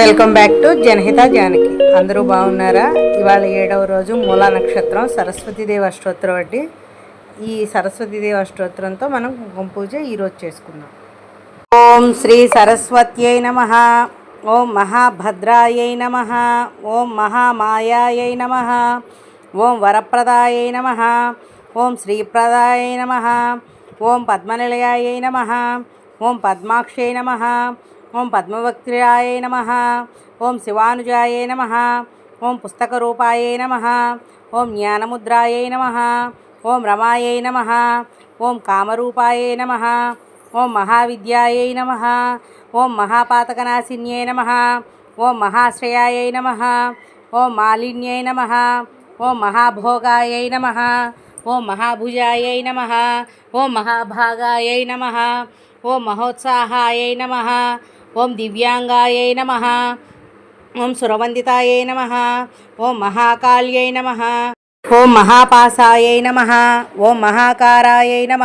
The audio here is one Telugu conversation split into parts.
Welcome back to Janahita Janaki. అందరూ బాగున్నారా? ఇవాళ ఏడవ రోజు మూలా నక్షత్రం సరస్వతీదేవి అష్టోత్తరం అండి. ఈ సరస్వతీదేవి అష్టోత్తరంతో మనం కుంకుమ పూజ ఈరోజు చేసుకుందాం. ఓం శ్రీ సరస్వత్యై నమ. ఓం మహాభద్రాయై నమ. ఓం మహామాయాయై నమ. ఓం వరప్రదాయై నమ. ఓం శ్రీప్రదాయై నమ. ఓం పద్మనిలయాయై నమ. ఓం పద్మాక్షై నమ. ఓం పద్మవక్త్ర్యాయ నమ ఓం శివానుజాయ నమ ఓం పుస్తకరూపాయ నమ ఓం జ్ఞానముద్రాయ నమ ఓం రమాయ నమ ఓం కామరూపాయ నమ ఓం మహావిద్యాయ నమ ఓం మహాపాతకనాశిన్యై నమ ఓం మహాశ్రయాయ నమ ఓం మాలిన్యై నమ ఓం మహాభోగాయ నమ ఓం మహాభుజాయ నమ ఓం మహాభాగాయ నమ ఓం మహోత్సాహాయ నమ ఓం దివ్యాంగాయై నమ ఓం సురవందితాయై నమ ఓం మహాకాళ్యై నమ ఓం మహాపాసాయై నమ ఓం మహాకారాయై నమ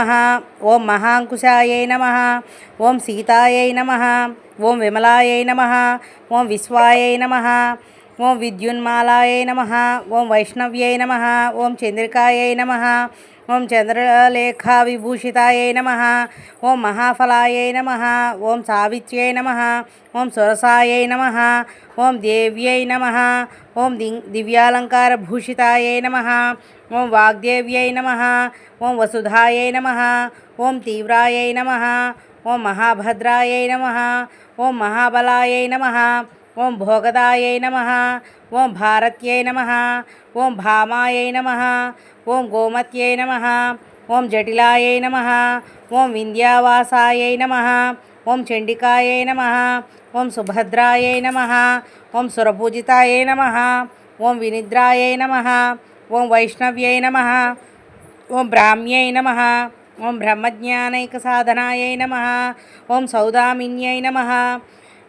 ఓం మహాంకుశాయై నమ ఓం సీతాయై నమ ఓం విమలాయై నమ ఓం విశ్వాయై నమ ఓం విద్యున్మాలాయై నమ ఓం వైష్ణవ్యై నమ ఓం చంద్రికాయై నమ ఓం చంద్రలేఖా విభూషితాయై నమ ఓం మహాఫలాయై నమ ఓం సావిత్ర్యై నమ ఓం సురసాయై నమ ఓం దేవ్యై నమ ఓం ది దివ్యాలంకారభూషితాయై నమ ఓం వాగ్దేవ్యై నమ ఓం వసుధాయై నమ ఓం తీవ్రాయై నమ ఓం మహాభద్రాయై నమ ఓం మహాబలాయై నమ ఓం భోగదాయై నమ ఓం భారత్యై నమ ఓం భామాయై నమ ఓం గోమత్యై నమ ఓం జటిలాయై నమ ఓం వింధ్యావాసాయై నమ ఓం చండికాయై నమ ఓం సుభద్రాయై నమ ఓం సురపూజితాయై నమ ఓం వినిద్రాయై నమ ఓం వైష్ణవ్యై నమ ఓం బ్రాహ్మ్యై నమ ఓం బ్రహ్మజ్ఞానైక సాధనాయై నమ ఓం సౌదామిన్యై నమ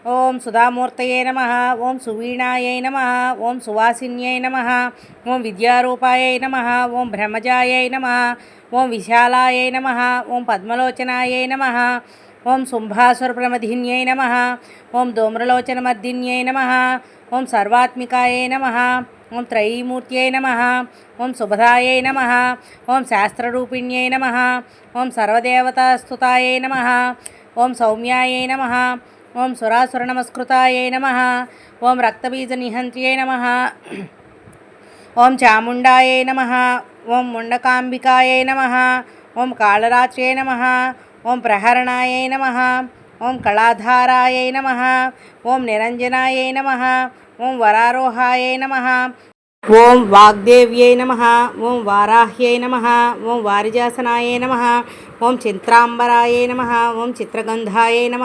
ఓం సుధామూర్తయే నమ ఓం సువీణాయై నమ ఓం సువాసిన్యై నమ ఓం విద్యారూపాయై నమ ఓం బ్రహ్మజాయై నమ ఓం విశాలాయై నమ ఓం పద్మలోచనాయై నమ ఓం శుంభాసురప్రమధిన్యై నమ ఓం ధూమ్రలోచనమర్దిన్యై నమ ఓం సర్వాత్మికాయై నమ ఓం త్రయీమూర్త్యై నమ ఓం శుభదాయై నమ ఓం శాస్త్రరూపిణ్యై నమ ఓం సర్వదేవతాస్తుతాయై నమ ఓం సౌమ్యాయై నమ ఓం సురాసుర సురాసురనమస్కృతాయై నమ. ఓం రక్తబీజ రక్తబీజనిహంత్యై నమ. ఓం చాముండాయై నమ. ఓం ముండకాంబికాయై నమ. ఓం కాళరాత్ర్యై నమ. ఓం ప్రహరణాయై నమ. ఓం కళాధారాయై నమ. ఓం నిరంజనాయై నమ. ఓం వరారోహాయై నమ. ఓం వాగ్దేవ్యై నమ ఓం వారాహ్యై నమ ఓం వారిజాసనాయ నమ ఓం చింత్రాంబరాయ నమ ఓం చిత్రగంధాయ నమ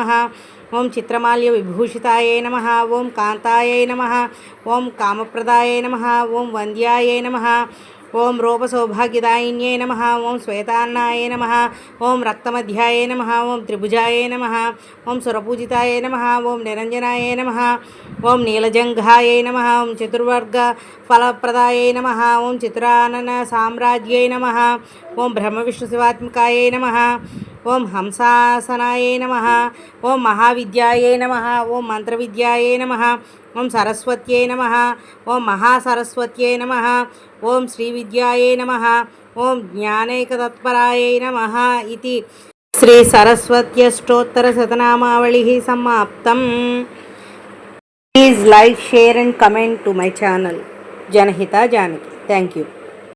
ఓం చిత్రమాల్య విభూషితాయ నమ ఓం కాంతాయ నమ ఓం కామప్రదాయ నమ ఓం వంద్యాయ నమ ఓం రూపసౌభాగ్యదాయిన్యే నమ ఓం శ్వేతాన్నాయ నమ ఓం రక్తమధ్యాయ నమ ఓం త్రిభుజాయ నమ ఓం సురపూజితాయ నమ ఓం నిరంజనాయ నమ ఓం నీలజంఘాయ నమ ఓం చతుర్వర్గ ఫలప్రదాయ నమ ఓం చిత్రానన సామ్రాజ్యై నమ ఓం బ్రహ్మ విష్ణు శివాత్మకాయ నమ ఓం హంసాసనాయే నమ ఓం మహావిద్యాయే నమ ఓం మంత్రవిద్యాయే నమ ఓం సరస్వత్యై నమ ఓం మహాసరస్వత్యై నమ ఓం శ్రీ విద్యాయే నమ ఓం జ్ఞానైకతత్పరాయై నమ ఇది. శ్రీ సరస్వత్యష్టోత్తర శతనామావళి సమాప్తం. Please like share and comment to my channel. Janahita Janaki. Thank you.